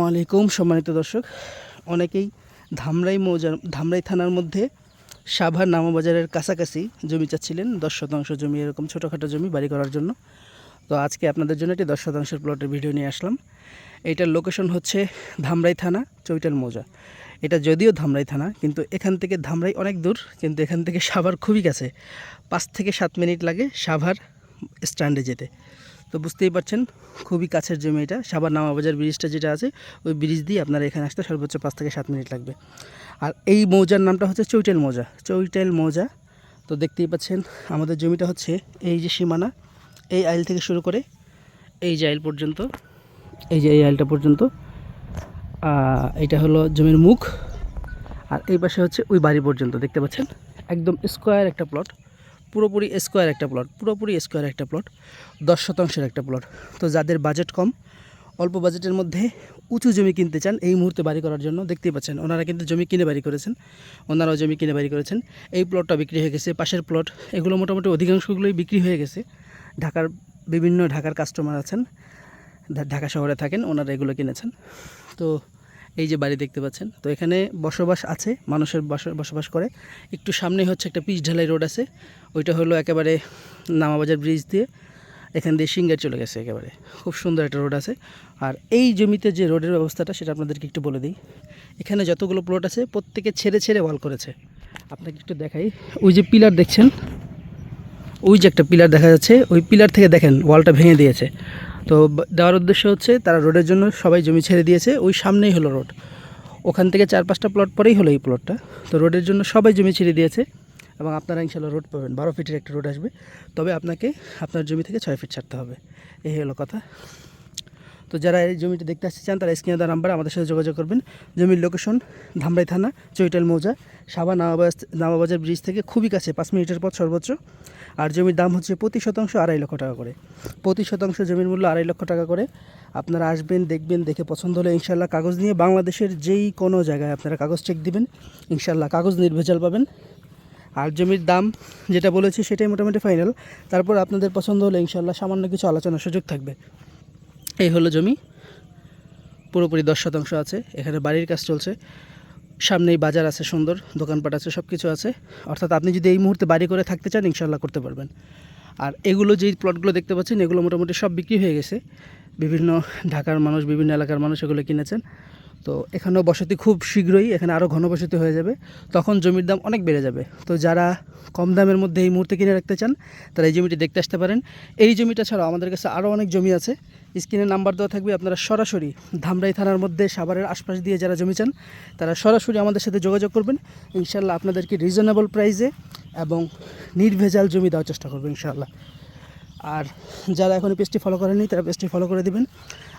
আলাইকুম, সম্মানিত দর্শক। অনেকেই ধামরাই মৌজার ধামরাই থানার মধ্যে সাভার নামাবাজারের কাছাকাছি জমি চাচ্ছিলেন, দশ শতাংশ জমি, এরকম ছোটোখাটো জমি বাড়ি করার জন্য। তো আজকে আপনাদের জন্য একটি দশ শতাংশের প্লটের ভিডিও নিয়ে আসলাম। এইটার লোকেশন হচ্ছে ধামরাই থানা চৈটাল মৌজা। এটা যদিও ধামরাই থানা, কিন্তু এখান থেকে ধামরাই অনেক দূর, কিন্তু এখান থেকে সাভার খুবই কাছে। পাঁচ থেকে সাত মিনিট লাগে সাভার স্ট্যান্ডে যেতে। তো বুঝতেই পারছেন, খুবই কাছের জমি এটা। সাবার নামাবাজার ব্রিজটা যেটা আছে, ওই ব্রিজ দিয়ে আপনারা এখানে আসতে সর্বোচ্চ পাঁচ থেকে সাত মিনিট লাগবে। আর এই মৌজার নামটা হচ্ছে চৈটেল মৌজা। চৈটেল মৌজা, তো দেখতেই পাচ্ছেন, আমাদের জমিটা হচ্ছে এই যে সীমানা, এই আইল থেকে শুরু করে এই যে আইল পর্যন্ত, এই যে এই আইলটা পর্যন্ত এটা হলো জমির মুখ, আর এই পাশে হচ্ছে ওই বাড়ি পর্যন্ত, দেখতে পাচ্ছেন? একদম স্কোয়ার একটা প্লট। পুরোপুরি স্কোয়ার একটা প্লট, পুরোপুরি স্কোয়ার একটা প্লট, দশ শতাংশের একটা প্লট। তো যাদের বাজেট কম, অল্প বাজেটের মধ্যে উঁচু জমি কিনতে চান, এই মুহূর্তে বাড়ি করার জন্য দেখতেই পাচ্ছেন, ওনারা কিন্তু জমি কিনে বাড়ি করেছেন, ওনারাও জমি কিনে বাড়ি করেছেন। এই প্লটটা বিক্রি হয়ে গেছে, পাশের প্লট, এগুলো মোটামুটি অধিকাংশগুলোই বিক্রি হয়ে গেছে। ঢাকার বিভিন্ন ঢাকার কাস্টমার আছেন ঢাকা শহরে থাকেন, ওনারা এগুলো কিনেছেন। তো এই যে বাড়ি দেখতে পাচ্ছেন। তো এখানে বসবাস আছে, মানুষের বস- বসবাস করে। একটু সামনে হচ্ছে একটা পিচ ঢালাই রোড আছে। ওইটা হলো একেবারে নামাবাজার ব্রিজ দিয়ে এখান দিয়ে সিঙ্গার চলে গেছে একেবারে। খুব সুন্দর একটা রোড আছে। আর এই জমিতে যে রোডের ব্যবস্থাটা, সেটা আপনাদেরকে একটু বলে দিই। এখানে যতগুলো প্লট আছে, প্রত্যেকে ছেড়ে ছেড়ে ওয়াল করেছে। আপনাকে একটু দেখাই। ওই যে পিলার দেখছেন? ওই যে একটা পিলার দেখা যাচ্ছে। ওই পিলার থেকে দেখেন ওয়ালটা ভেঙে দিয়েছে। তো দেওয়ার উদ্দেশ্য হচ্ছে তারা রোডের জন্য সবাই জমি ছেড়ে দিয়েছে, ওই সামনেই হলো রোড। ওখান থেকে চার পাঁচটা প্লট পরেই হলো এই প্লটটা তো রোডের জন্য সবাই জমি ছেড়ে দিয়েছে এবং আপনারা ইনশাল্লাহ রোড পাবেন, বারো ফিটের একটা রোড আসবে। তবে আপনাকে আপনার জমি থেকে ছয় ফিট ছাড়তে হবে। এই হলো কথা। তো যারা এই জমিটা দেখতে আসতে চান, তারা স্ক্রিনে নাম্বার আমাদের সাথে যোগাযোগ করবেন। জমির লোকেশন ধামরাই থানা চৈটাল মৌজা, সাবা নামাবাজ নামাবাজার ব্রিজ থেকে খুবই কাছে, পাঁচ মিনিটের পথ সর্বোচ্চ। আর জমির দাম হচ্ছে প্রতি শতাংশ আড়াই লক্ষ টাকা করে। প্রতি শতাংশ জমির মূল্য আড়াই লক্ষ টাকা করে। আপনারা আসবেন, দেখবেন, দেখে পছন্দ হলে ইনশাল্লাহ কাগজ নিয়ে বাংলাদেশের যেই কোনো জায়গায় আপনারা কাগজ চেক দিবেন। ইনশাল্লাহ কাগজ নির্ভেজাল পাবেন। আর জমির দাম যেটা বলেছি সেটাই মোটামুটি ফাইনাল তারপর আপনাদের পছন্দ হলে ইনশাল্লাহ সামান্য কিছু আলোচনার সুযোগ থাকবে। এই হলো জমি। পুরোপুরি দশ শতাংশ আছে। এখানে বাড়ির কাজ চলছে। সামনেই বাজার আছে সুন্দর, দোকানপাট আছে সব কিছু আছে। অর্থাৎ আপনি যদি এই মুহূর্তে বাড়ি করে থাকতে চান ইনশাল্লাহ করতে পারবেন। আর এগুলো যেই প্লটগুলো দেখতে পাচ্ছেন, এগুলো মোটামুটি সব বিক্রি হয়ে গেছে। বিভিন্ন ঢাকার মানুষ, বিভিন্ন এলাকার মানুষ এগুলো কিনেছেন। তো এখানেও বসতি খুব শীঘ্রই, এখানে আরও ঘনবসতি হয়ে যাবে। তখন জমির দাম অনেক বেড়ে যাবে। তো যারা কম দামের মধ্যে এই মুহূর্তে কিনে রাখতে চান, তারা এই জমিটি দেখতে আসতে পারেন। এই জমিটা ছাড়াও আমাদের কাছে আরও অনেক জমি আছে। স্ক্রিনে নাম্বার দেওয়া থাকবে, আপনারা সরাসরি ধামরাই থানার মধ্যে সাভারের আশপাশ দিয়ে যারা জমি চান, তারা সরাসরি আমাদের সাথে যোগাযোগ করবেন। ইনশাল্লাহ আপনাদেরকে রিজনেবল প্রাইসে এবং নির্ভেজাল জমি দেওয়ার চেষ্টা করব ইনশাল্লাহ আর যারা এখন পেজটি ফলো করেনি তারা পেজটি ফলো করে দিবেন।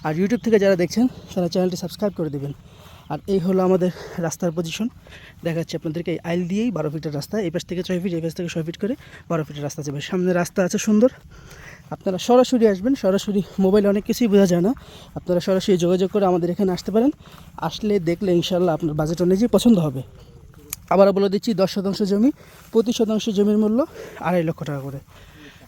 আর ইউটিউব থেকে যারা দেখছেন, তারা চ্যানেলটি সাবস্ক্রাইব করে দিবেন। আর এই হলো আমাদের রাস্তার পজিশন দেখাচ্ছি আপনাদেরকে এই আইল দিয়েই বারো ফিটের রাস্তা। এই পাশ থেকে ছয় ফিট এই পাশ থেকে ছয় ফিট করে বারো ফিটের রাস্তা যাবে সামনে রাস্তা আছে সুন্দর। আপনারা সরাসরি আসবেন। সরাসরি মোবাইলে অনেক কিছুই বোঝা যায় না। আপনারা সরাসরি যোগাযোগ করে আমাদের এখানে আসতে পারেন। আসলে দেখলে ইনশাল্লাহ আপনার বাজেট অনুযায়ী পছন্দ হবে। আবারও বলে দিচ্ছি, দশ শতাংশ জমি, প্রতি শতাংশ জমির মূল্য আড়াই লক্ষ টাকা করে।